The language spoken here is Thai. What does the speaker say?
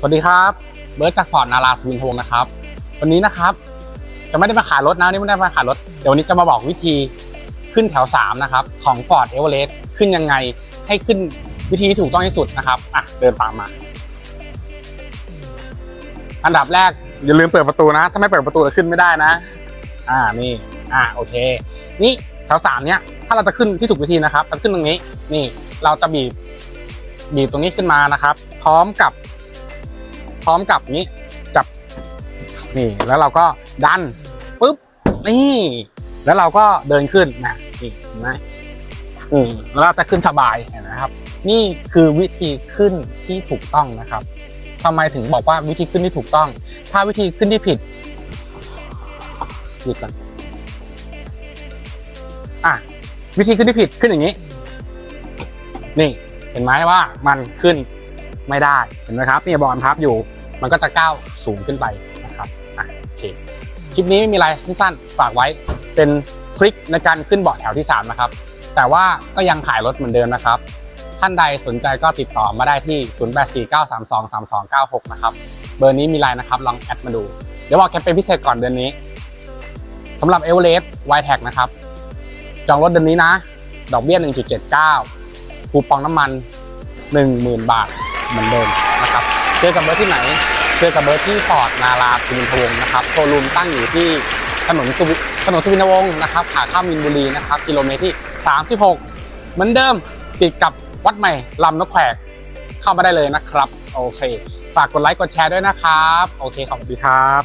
สวัสดีครับ เบิร์ตจากฟอร์ดนาราสวินทงศ์นะครับ วันนี้นะครับ จะไม่ได้มาขายรถนะนี่ไม่ได้มาขายรถ เดี๋ยววันนี้จะมาบอกวิธีขึ้นแถว 3 นะครับ ของ Ford e v e r e s t ขึ้นยังไงให้ขึ้นวิธีที่ถูกต้องที่สุดนะครับอะเดินตามมา อันดับแรกอย่าลืมเปิดประตูนะ ถ้าไม่เปิดประตูจะขึ้นไม่ได้นะ อ่านี่อ่าโอเค นี่แถวสามเนี้ยถ้าเราจะขึ้นที่ถูกวิธีนะครับจะขึ้นตรงนี้นี่เราจะบีบบีบตรงนี้ขึ้นมานะครับ พร้อมกับ ร้อมกับนี้จับนี่แล้วเราก็ดันปุ๊บนี่แล้วเราก็เดินขึ้นนะนี่เห็นไหมอืมแล้วเราจะขึ้นสบายนไหมครับ นี่คือวิธีขึ้นที่ถูกต้องนะครับทำไมถึงบอกว่าวิธีขึ้นที่ถูกต้อง ถ้าวิธีขึ้นที่ผิดหยุดก่อนอะวิธีขึ้นที่ผิดขึ้นอย่างนี้ นี่เห็นไหมว่ามันขึ้นไม่ได้เห็นไหมครับนี่บอลพับอยู่ มันก็จะก้าวสูงขึ้นไปนะครับอะโอเคคลิปนี้ไม่มีอะไรสั้นๆฝากไว้เป็นทริคในการขึ้นเบาะแถวที่ 3 นะครับ แต่ว่าก็ยังขายรถเหมือนเดิมนะครับ ท่านใดสนใจก็ติดต่อมาได้ที่ 0849323296 นะครับ เบอร์นี้มีไลน์นะครับ ลองแอดมาดู เดี๋ยวบอกแคมเปญพิเศษก่อนเดือนนี้สำหรับ e v e r e s t y t a g นะครับ จองรถเดือนนี้นะ ดอกเบี้ย 1.79คูปองน้ำมัน 10,000 บาทเหมือนเดิมนะครับ เจอกับเบอร์ที่ไหน เจอกับเบอร์ที่ฟอร์ดนาราสุวินทวงนะครับโชว์รูมตั้งอยู่ที่ถนนสุวิถนนสุวินทวงศ์นะครับขาข้ามมินบุรีนะครับกิโลเมตรที่ 36 เหมือนเดิมติดกับวัดใหม่ลำนกแขกเข้ามาได้เลยนะครับโอเคฝากกดไลค์กดแชร์ด้วยนะครับ โอเคขอบคุณครับ